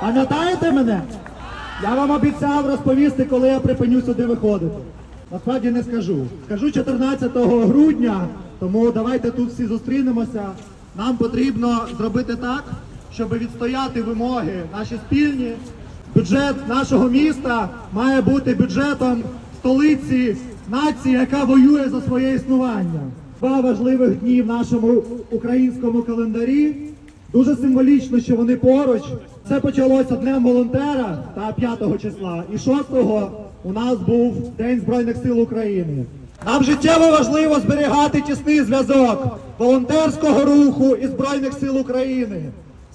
Пам'ятаєте мене? Я вам обіцяв розповісти, коли я припиню сюди виходити. Насправді не скажу. Скажу 14 грудня, тому давайте тут всі зустрінемося. Нам потрібно зробити так, щоб відстояти вимоги наші спільні. Бюджет нашого міста має бути бюджетом столиці нації, яка воює за своє існування. Два важливих дні в нашому українському календарі. Дуже символічно, що вони поруч. Це почалося днем волонтера та 5 числа. І 6-го у нас був День Збройних сил України. Нам життєво важливо зберігати тісний зв'язок волонтерського руху і Збройних сил України.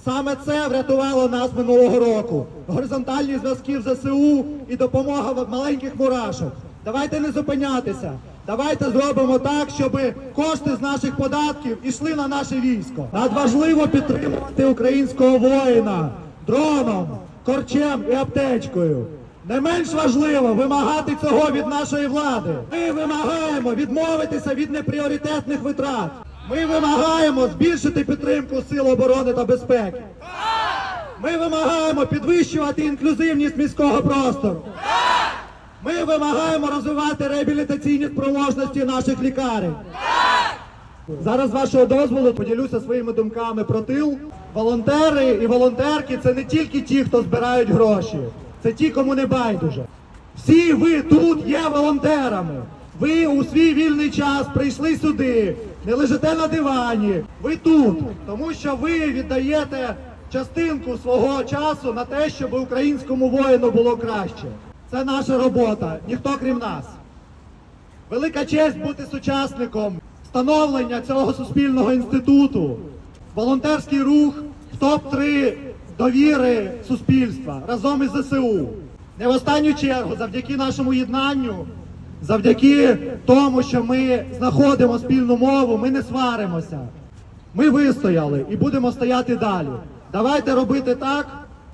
Саме це врятувало нас минулого року. Горизонтальні зв'язки в ЗСУ і допомога маленьких мурашок. Давайте не зупинятися. Давайте зробимо так, щоб кошти з наших податків йшли на наше військо. Надважливо підтримувати українського воїна дроном, корчем і аптечкою. Не менш важливо вимагати цього від нашої влади. Ми вимагаємо відмовитися від непріоритетних витрат. Ми вимагаємо збільшити підтримку сил оборони та безпеки. Ми вимагаємо підвищувати інклюзивність міського простору. Ми вимагаємо розвивати реабілітаційні спроможності наших лікарень. Зараз вашого дозволу поділюся своїми думками про тил. Волонтери і волонтерки це не тільки ті, хто збирають гроші, це ті, кому не байдуже. Всі ви тут є волонтерами. Ви у свій вільний час прийшли сюди, не лежите на дивані. Ви тут, тому що ви віддаєте частинку свого часу на те, щоб українському воїну було краще. Це наша робота, ніхто крім нас. Велика честь бути сучасником встановлення цього суспільного інституту. Волонтерський рух в топ-3 довіри суспільства разом із ЗСУ. Не в останню чергу, завдяки нашому єднанню, завдяки тому, що ми знаходимо спільну мову, ми не сваримося. Ми вистояли і будемо стояти далі. Давайте робити так,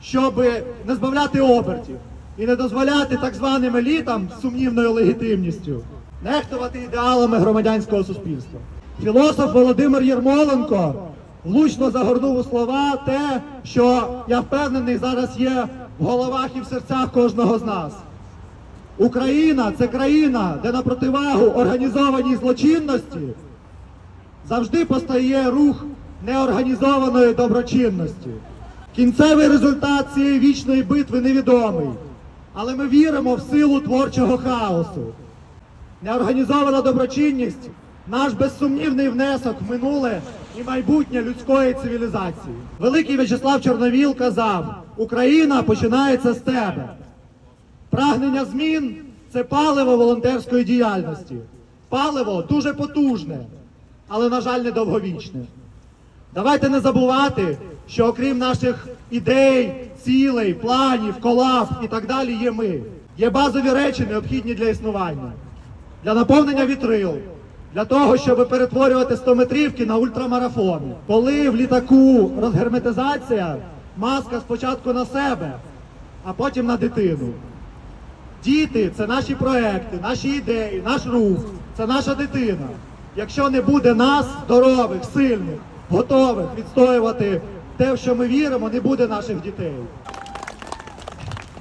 щоб не збавляти обертів і не дозволяти так званим елітам з сумнівною легітимністю нехтувати ідеалами громадянського суспільства. Філософ Володимир Єрмоленко влучно загорнув у слова те, що я впевнений зараз є в головах і в серцях кожного з нас. Україна це країна, де на противагу організованій злочинності завжди постає рух неорганізованої доброчинності. Кінцевий результат цієї вічної битви невідомий, але ми віримо в силу творчого хаосу. Неорганізована доброчинність наш безсумнівний внесок в минуле і майбутнє людської цивілізації. Великий В'ячеслав Чорновіл казав: Україна починається з тебе. Прагнення змін це паливо волонтерської діяльності. Паливо дуже потужне, але, на жаль, недовговічне. Давайте не забувати, що окрім наших ідей, цілей, планів, колаб і так далі, є ми. Є базові речі, необхідні для існування, для наповнення вітрил, для того, щоб перетворювати 100-метрівки на ультрамарафони. Коли в літаку розгерметизація, маска спочатку на себе, а потім на дитину. Діти це наші проекти, наші ідеї, наш рух, це наша дитина. Якщо не буде нас, здорових, сильних, готових відстоювати те, в що ми віримо, не буде наших дітей.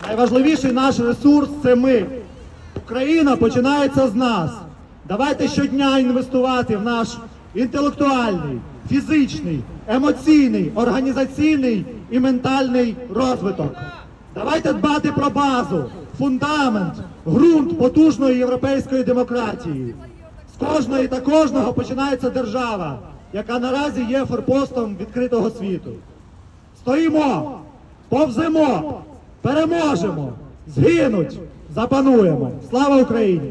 Найважливіший наш ресурс це ми. Україна починається з нас. Давайте щодня інвестувати в наш інтелектуальний, фізичний, емоційний, організаційний і ментальний розвиток. Давайте дбати про базу, фундамент, ґрунт потужної європейської демократії. З кожної та кожного починається держава, яка наразі є форпостом відкритого світу. Стоїмо, повземо, переможемо, згинуть, запануємо. Слава Україні!